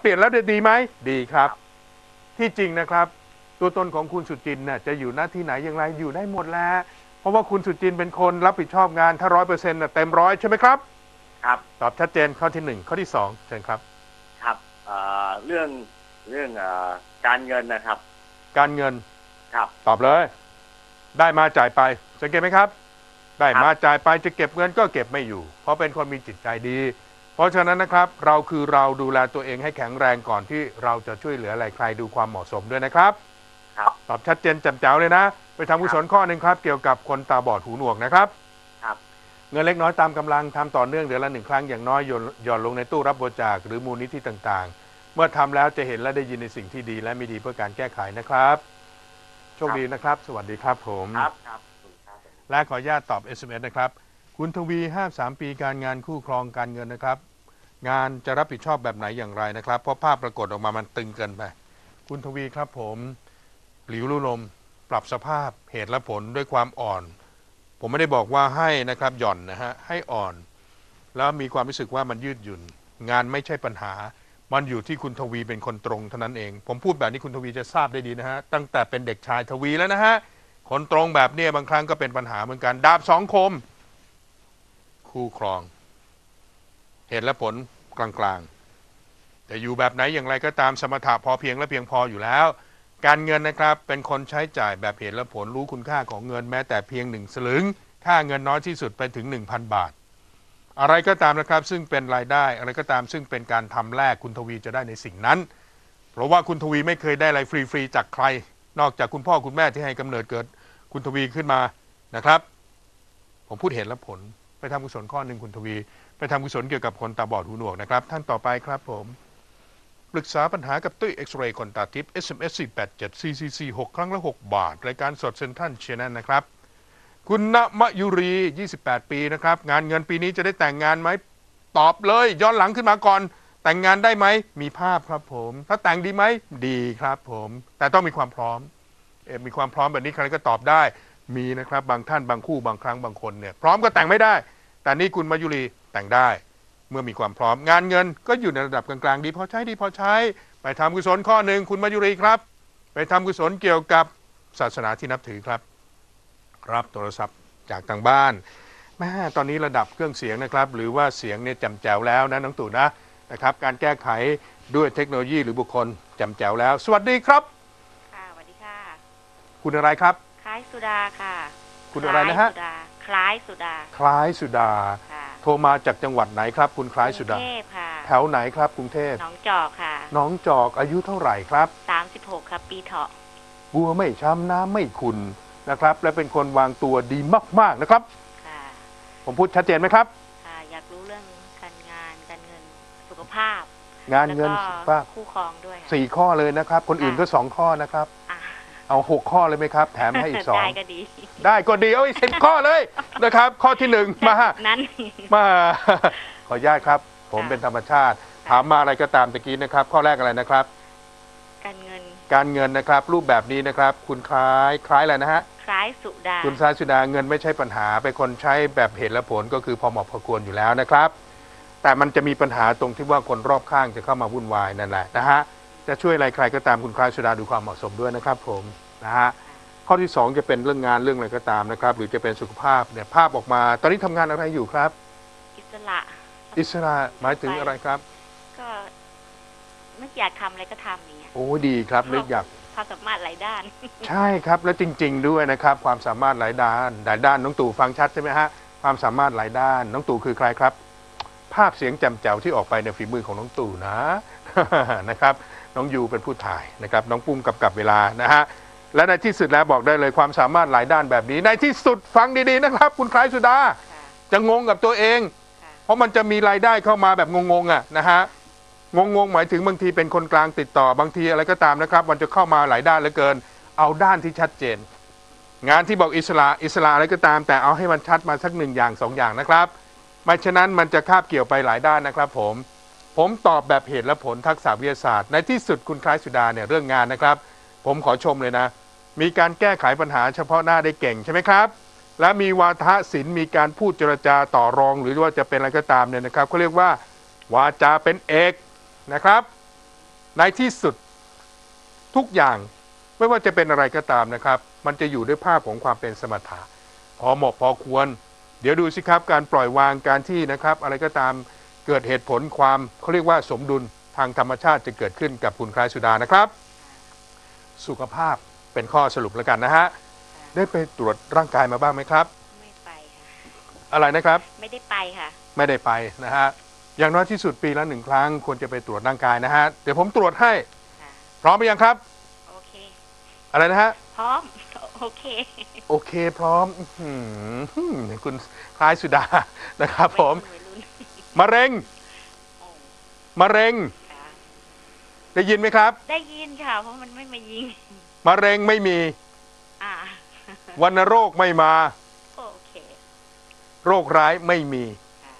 เปลี่ยนแล้วดีไหมดีครับ ที่จริงนะครับ ตัวตนของคุณสุจินต์น่ะจะอยู่หน้าที่ไหนอย่างไรอยู่ได้หมดแล้วเพราะว่าคุณสุจินต์เป็นคนรับผิดชอบงานถ้าร้อยเปอร์เซ็นต์เต็มร้อยใช่ไหมครับ ครับตอบชัดเจนข้อที่หนึ่งข้อที่สองเชิญครับ ครับเอ่อเรื่องเรื่องเอ่อการเงินนะครับ การเงินครับ ตอบเลย ได้มาจ่ายไป สังเกตไหมครับ ได้ครับมาจ่ายไปจะเก็บเงินก็เก็บไม่อยู่ เพราะเป็นคนมีจิตใจดีเพ ราะฉะนั้นนะครับเราคือเราดูแลตัวเองให้แข็งแรงก่อนที่เราจะช่วยเหลืออะไรใครดูความเหมาะสมด้วยนะครับ ครับตอบชัดเจนแจ่มแจ๋วเลยนะ ไปทำกุศลข้อหนึ่งครับ เกี่ยวกับคนตาบอดหูหนวกนะครับ ครับ เงินเล็กน้อยตามกำลังทำต่อเนื่องเดือนละหนึ่งครั้งอย่างน้อยหย่อนหย่อนลงในตู้รับบริจาคหรือมูลนิธิต่างๆ เมื่อทำแล้วจะเห็นและได้ยินในสิ่งที่ดีและไม่ดีเพื่อการแก้ไขนะครับโชคดีนะครับ สวัสดีครับผม ครับครับขอบคุณครับและขออนุญาตตอบ SMS นะครับ คุณทวี53ปีการงานคู่ครองการเงินนะครับ งานจะรับผิดชอบแบบไหนอย่างไรนะครับ เพราะภาพปรากฏออกมามันตึงเกินไป คุณทวีครับผมหลิวลู่ลม ปรับสภาพเหตุและผลด้วยความอ่อน ผมไม่ได้บอกว่าให้นะครับหย่อนนะฮะให้อ่อน แล้วมีความรู้สึกว่ามันยืดหยุ่น งานไม่ใช่ปัญหา มันอยู่ที่คุณทวีเป็นคนตรงเท่านั้นเอง ผมพูดแบบนี้คุณทวีจะทราบได้ดีนะฮะตั้งแต่เป็นเด็กชายทวีแล้วนะฮะคนตรงแบบเนี้ยบางครั้งก็เป็นปัญหาเหมือนกันดาบสองคม คู่ครอง เหตุและผลกลางๆ แต่อยู่แบบไหนอย่างไรก็ตามสมถะพอเพียงและเพียงพออยู่แล้ว การเงินนะครับเป็นคนใช้จ่ายแบบเหตุและผลรู้คุณค่าของเงินแม้แต่เพียงหนึ่งสลึง ค่าเงินน้อยที่สุดไปถึง 1,000 บาท อะไรก็ตามนะครับซึ่งเป็นรายได้อะไรก็ตามซึ่งเป็นการทำแลกคุณทวีจะได้ในสิ่งนั้น เพราะว่าคุณทวีไม่เคยได้อะไรฟรีๆจากใคร นอกจากคุณพ่อคุณแม่ที่ให้กำเนิดเกิด คุณทวีขึ้นมานะครับ ผมพูดเหตุและผลไปทำกุศลข้อหนึ่งคุณทวี ไปทำกุศลเกี่ยวกับคนตาบอดหูหนวกนะครับ ท่านต่อไปครับผม ปรึกษาปัญหากับตุ้ยเอ็กซเรย์คนตาทิพย์ SMS 487 CCC 6 ครั้งละ 6 บาท รายการสดเซนทันเชนนนะครับ คุณณมยุรี 28 ปีนะครับ งานเงินปีนี้จะได้แต่งงานไหมตอบเลย ย้อนหลังขึ้นมาก่อน แต่งงานได้ไหม มีภาพครับผม ถ้าแต่งดีไหมดีครับผม แต่ต้องมีความพร้อมเอมีความพร้อมแบบนี้ใครก็ตอบได้มีนะครับ บางท่านบางคู่บางครั้งบางคนเนี่ยพร้อมก็แต่งไม่ได้ แต่นี่คุณมายุรี แต่งได้ เมื่อมีความพร้อมงานเงินก็อยู่ในระดับกลางๆ ดีพอใช้ดีพอใช้ ไปทำกุศลข้อหนึ่งคุณมายุรีครับ ไปทำกุศลเกี่ยวกับศาสนาที่นับถือครับ รับโทรศัพท์จากทางบ้านแม่ตอนนี้ระดับเครื่องเสียงนะครับ หรือว่าเสียงเนี่ยแจำแจ๋วแล้วนะน้องตู่นะนะครับ การแก้ไขด้วยเทคโนโลยีหรือบุคคลแจำแจ๋วแล้ว สวัสดีครับค่ะสวัสดีค่ะ คุณอะไรครับ คล้ายสุดาค่ะ คุณอะไรนะฮะคล้ายสุดา คล้ายสุดา คล้ายสุดาค่ะโทรมาจากจังหวัดไหนครับ คุณคล้ายสุดากรุงเทพค่ะแถวไหนครับกรุงเทพหนองจอกค่ะน้องจอกอายุเท่าไหร่ครับ 36ครับปีเถาะบัวไม่ช้ำน้ำไม่ขุนนะครับ และเป็นคนวางตัวดีมาก ๆนะครับ ค่ะผมพูดชัดเจนไหมครับ ค่ะ อยากรู้เรื่องการงานการเงินสุขภาพงานเงินแล้วสุก็ขภาพคู่ครองด้วยค่ะ สี่ข้อเลยนะครับ คนอื่นก็สองข้อนะครับอะ เอาหกข้อเลยไหมครับ แถมให้อีกสอง ได้ก็ดี ได้ก็ดีเอาอีกสิบข้อเลยนะครับ ข้อที่หนึ่งมานั้นมาขออนุญาตครับ ผมค่ะเป็นธรรมชาติ ถามมาอะไรก็ตามตะกี้นะครับ ข้อแรกอะไรนะครับ การเงิน การเงินนะครับ รูปแบบนี้นะครับ คุณคล้ายคล้ายอะไรนะฮะคล้ายสุดา คุณซาสุดาเงินไม่ใช่ปัญหาเป็นคนใช้แบบเหตุและผลก็คือพอเหมาะพอควรอยู่แล้วนะครับ แต่มันจะมีปัญหาตรงที่ว่าคนรอบข้างจะเข้ามาวุ่นวายนั่นแหละนะฮะ จะช่วยอะไรใครก็ตามคุณคล้ายสุดาดูความเหมาะสมด้วยนะครับผมนะฮะข้อที่สองจะเป็นเรื่องงานเรื่องอะไรก็ตามนะครับ หรือจะเป็นสุขภาพเนี่ยภาพออกมา ตอนนี้ทำงานอะไรอยู่ครับ อิสระอิสระหมายถึงอะไรครับ ก็นึกอยากทำอะไรก็ทำอย่างเงี้ยโอ้ดีครับนึกอยากความสามารถหลายด้าน ใช่ครับและจริง ๆ ด้วยนะครับ ความสามารถหลายด้านหลายด้านน้องตู่ฟังชัดใช่ไหมฮะความสามารถหลายด้านน้องตู่คือใครครับ ภาพเสียงแจ่มแจ๋วที่ออกไปในฝีมือของน้องตู่นะ นะครับน้องยูเป็นผู้ถ่ายนะครับน้องปุ้มกับกับเวลานะฮะและในที่สุดแล้วบอกได้เลยความสามารถหลายด้านแบบนี้ ในที่สุดฟังดีๆนะครับ คุณคล้ายสุดาค่ะจะงงกับตัวเองค่ะเพราะมันจะมีรายได้เข้ามาแบบงงๆอะนะฮะงงๆหมายถึงบางทีเป็นคนกลางติดต่อบางทีอะไรก็ตามนะครับ มันจะเข้ามาหลายด้านเหลือเกิน เอาด้านที่ชัดเจน งานที่บอกอิสระอิสระอะไรก็ตาม แต่เอาให้มันชัดมาสักหนึ่งอย่างสองอย่างนะครับไม่ฉะนั้นมันจะคาบเกี่ยวไปหลายด้านนะครับผม ผมตอบแบบเหตุและผลทักษะวิทยาศาสตร์ ในที่สุดคุณคล้ายสุดาเนี่ยเรื่องงานนะครับ ผมขอชมเลยนะ มีการแก้ไขปัญหาเฉพาะหน้าได้เก่งใช่ไหมครับ และมีวาทศิลป์มีการพูดเจรจาต่อรอง หรือว่าจะเป็นอะไรก็ตามเนี่ยนะครับเขาเรียกว่า วาจาเป็นเอกนะครับ ในที่สุดทุกอย่างไม่ว่าจะเป็นอะไรก็ตามนะครับ มันจะอยู่ด้วยภาพของความเป็นสมถะพอเหมาะพอควร เดี๋ยวดูสิครับการปล่อยวางการที่นะครับ อะไรก็ตาม เกิดเหตุผลความเขาเรียกว่าสมดุลทางธรรมชาติจะเกิดขึ้นกับคุณคล้ายสุดานะครับ สุขภาพเป็นข้อสรุปแล้วกันนะฮะได้ไปตรวจร่างกายมาบ้างไหมครับ ไม่ไปค่ะ อะไรนะครับ ไม่ได้ไปค่ะ ไม่ได้ไปนะฮะอย่างน้อยที่สุดปีละหนึ่งครั้งควรจะไปตรวจร่างกายนะฮะเดี๋ยวผมตรวจให้ ค่ะ พร้อมหรือยังครับ โอเค อะไรนะฮะ พร้อม โอเค โอเคพร้อมอื้อหือคุณคล้ายสุดานะครับผม วัยรุ่น มะเร็งโอ้มะเร็ง ค่ะได้ยินไหมครับ ได้ยินค่ะ เพราะมันไม่มายิง มะเร็งไม่มีอ่า วัณโรคไม่มา โอเคโรคร้ายไม่มี ค่ะ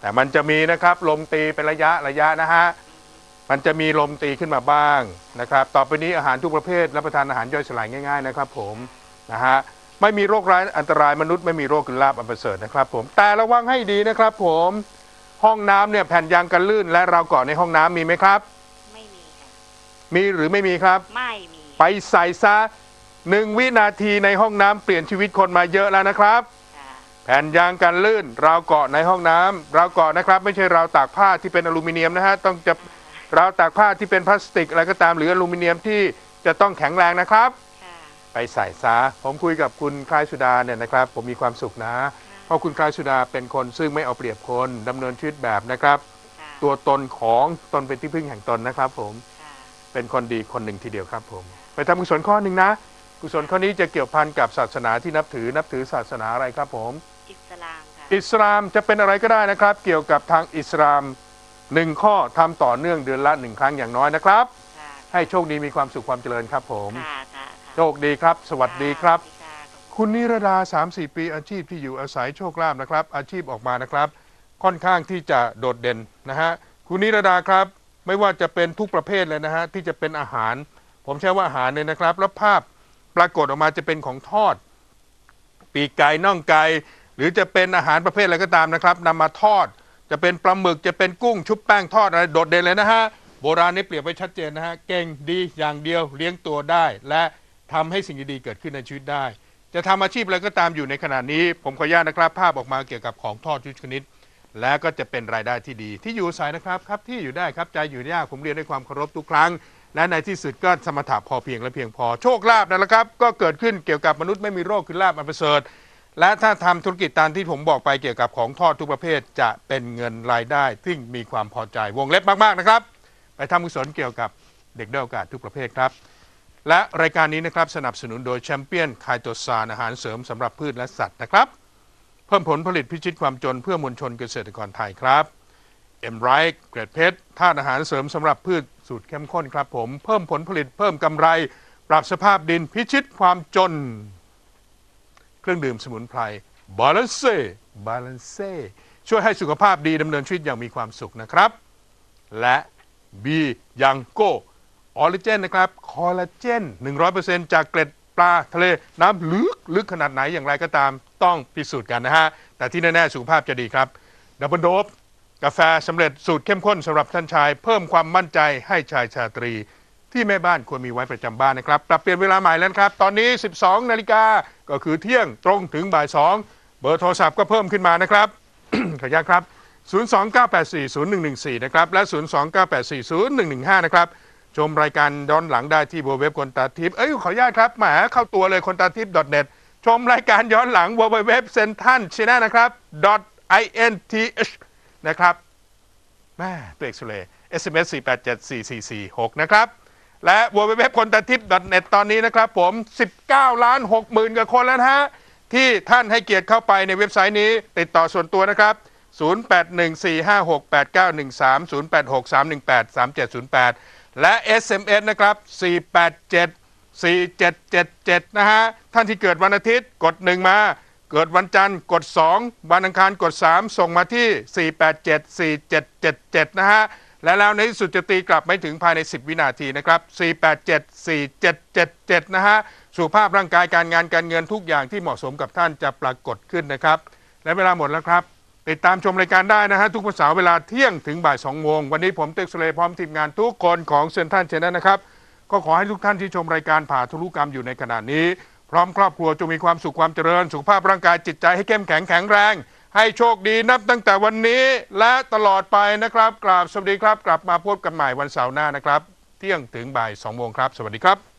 แต่มันจะมีนะครับ ลมตีเป็นระยะระยะนะฮะ มันจะมีลมตีขึ้นมาบ้างนะครับ ต่อไปนี้อาหารทุกประเภทรับประทานอาหารย่อยสลายง่ายๆนะครับผมนะฮะ ไม่มีโรคร้ายอันตรายมนุษย์ไม่มีโรคกินลาบอันประเสริฐนะครับผม แต่ระวังให้ดีนะครับผม ห้องน้ำเนี่ยแผ่นยางกันลื่น และราวเกาะในห้องน้ำมีไหมครับ ไม่มีค่ะ มีหรือไม่มีครับ ไม่มีไปใส่ซะหนึ่งวินาทีในห้องน้ำเปลี่ยนชีวิตคนมาเยอะแล้วนะครับ ค่ะแผ่นยางกันลื่น ราวเกาะในห้องน้ำราวเกาะนะครับ ไม่ใช่ราวตากผ้าที่เป็นอลูมิเนียมนะฮะต้องจะราวตากผ้าที่เป็นพลาสติกอะไรก็ตามหรืออลูมิเนียมที่จะต้องแข็งแรงนะครับ ค่ะ ไปใส่ซะผมคุยกับคุณคลายสุดาเนี่ยนะครับ ผมมีความสุขนะเพ ราะคุณคลายสุดาเป็นคนซึ่งไม่เอาเปรียบคนดำเนินชีวิตแบบนะครับค่ะตัวตนของตนเป็นที่พึ่งแห่งตนนะครับ ผมค่ะเป็นคนดีคนหนึ่งทีเดียวครับ ผม ไปทำกุศลข้อหนึ่งนะ กุศลข้อนี้จะเกี่ยวพันกับศาสนาที่นับถือนับถือศาสนาอะไรครับ ผม อิสลามค่ะอิสลามจะเป็นอะไรก็ได้นะครับ เกี่ยวกับทางอิสลามหนึ่งข้อทำต่อเนื่องเดือนละหนึ่งครั้งอย่างน้อยนะครับค่ะให้โชคดีมีความสุขความเจริญครับ ผมค่ะค่ะค่ะโชคดีครับ สวัสดีครับสวัสดี คุณนิรดา 3-4 ปีอาชีพที่อยู่อาศัยโชคลาภนะครับ อาชีพออกมานะครับ ค่อนข้างที่จะโดดเด่นนะฮะคุณนิรดาครับไม่ว่าจะเป็นทุกประเภทเลยนะฮะที่จะเป็นอาหาร ผมใช้ว่าอาหารเนี่ยนะครับ แล้วภาพปรากฏออกมาจะเป็นของทอด ปีกไก่น่องไก่หรือจะเป็นอาหารประเภทอะไรก็ตามนะครับนำมาทอด จะเป็นปลาหมึกจะเป็นกุ้งชุบแป้งทอดอะไรโดดเด่นเลยนะฮะโบราณนี่เปรียบไว้ชัดเจนนะฮะเก่งดีอย่างเดียวเลี้ยงตัวได้ และทำให้สิ่งดีๆเกิดขึ้นในชีวิตได้ จะทำอาชีพอะไรก็ตามอยู่ในขณะนี้ ผมขออนุญาตนะครับ ภาพออกมาเกี่ยวกับของทอดทุกชนิด และก็จะเป็นรายได้ที่ดี ที่อยู่อายนะครับครับที่อยู่ได้ครับใจอยู่ยากผมเรียนด้วยความเคารพทุกครั้ง และในที่สุดก็สมถะพอเพียงและเพียงพอโชคลาภนั่นแหละครับ ก็เกิดขึ้นเกี่ยวกับมนุษย์ไม่มีโรคคือลาภอันประเสริฐและถ้าทำธุรกิจตามที่ผมบอกไปเกี่ยวกับของทอดทุกประเภทจะเป็นเงินรายได้ที่มีความพอใจวงเล็บมากๆนะครับ ไปทำกุศลเกี่ยวกับเด็กด้อยโอกาสทุกประเภทครับ และรายการนี้นะครับสนับสนุนโดยแชมเปี้ยนไคโตซานอาหารเสริมสำหรับพืชและสัตว์นะครับ เพิ่มผลผลิตพิชิตความจนเพื่อมวลชนเกษตรกรไทยครับเอ็มไรท์เกรดเพชรธาตุอาหารเสริมสำหรับพืชสูตรเข้มข้นครับ ผมเพิ่มผลผลิตเพิ่มกำไร ปรับสภาพดินพิชิตความจน เครื่องดื่มสมุนไพรบาลานเซ่บาลานเซ่ช่วยให้สุขภาพดีดำเนินชีวิตอย่างมีความสุขนะครับ และบียังโก ออริเจนนะครับคอลลาเจน 100%จากเกล็ดปลาทะเลน้ำลึกลึกขนาดไหนอย่างไรก็ตามต้องพิสูจน์กันนะฮะ แต่ที่แน่ ๆ สุขภาพจะดีครับดับเบิลโดบกาแฟสำเร็จสูตรเข้มข้นสำหรับท่านชาย เพิ่มความมั่นใจให้ชายชาตรี ที่แม่บ้านควรมีไว้ประจำบ้านนะครับ ปรับเปลี่ยนเวลาใหม่แล้วครับ ตอนนี้ 12 นาฬิกาก็คือเที่ยงตรงถึงบ่าย 2 เบอร์โทรศัพท์ก็เพิ่มขึ้นมานะครับขออนุญาตครับ 029840114 นะครับ และ 029840115 นะครับ ชมรายการย้อนหลังได้ที่ www คนตาทิพย์เอ้ยขออนุญาตครับแหมเข้าตัวเลยคนตาทิพย์ .net ชมรายการย้อนหลัง www central channel นะครับ .inth นะครับแม่ตัวเอกสุเล SMS 4874446 นะครับ และ www คนตาทิพย์ .net ตอนนี้นะครับ ผม 19 ล้าน6หมื่นกว่าคนแล้วนะฮะ ที่ท่านให้เกียรติเข้าไปในเว็บไซต์นี้ ติดต่อส่วนตัวนะครับ 0814568913 0863183708 และ SMS นะครับ 487 4777 นะฮะ ท่านที่เกิดวันอาทิตย์กด 1 มา เกิดวันจันทร์กด 2 วันอังคารกด 3 ส่งมาที่ 4874777 นะฮะ และแล้วในที่สุดจะตีกลับไม่ถึงภายใน 10 วินาทีนะครับ 4874777 นะฮะ สุขภาพร่างกายการงานการเงินทุกอย่างที่เหมาะสมกับท่านจะปรากฏขึ้นนะครับ และเวลาหมดแล้วครับ ติดตามชมรายการได้นะฮะ ทุกวันเสาร์เวลาเที่ยงถึงบ่ายสองโมงวันนี้ผมเตึกสเลพร้อมทีมงานทุกคนของเซนทันเชนนะครับ ก็ขอให้ทุกท่านที่ชมรายการผ่าธุรุกรรมอยู่ในขณะนี้ พร้อมครอบครัวจงมีความสุขความเจริญ สุขภาพร่างกายจิตใจให้เข้มแข็งแข็งแรง ให้โชคดีนับตั้งแต่วันนี้และตลอดไปนะครับกราบสวัสดีครับ กลับมาพบกันใหม่วันเสาร์หน้านะครับ เที่ยงถึงบ่ายสองโมงครับ สวัสดีครับ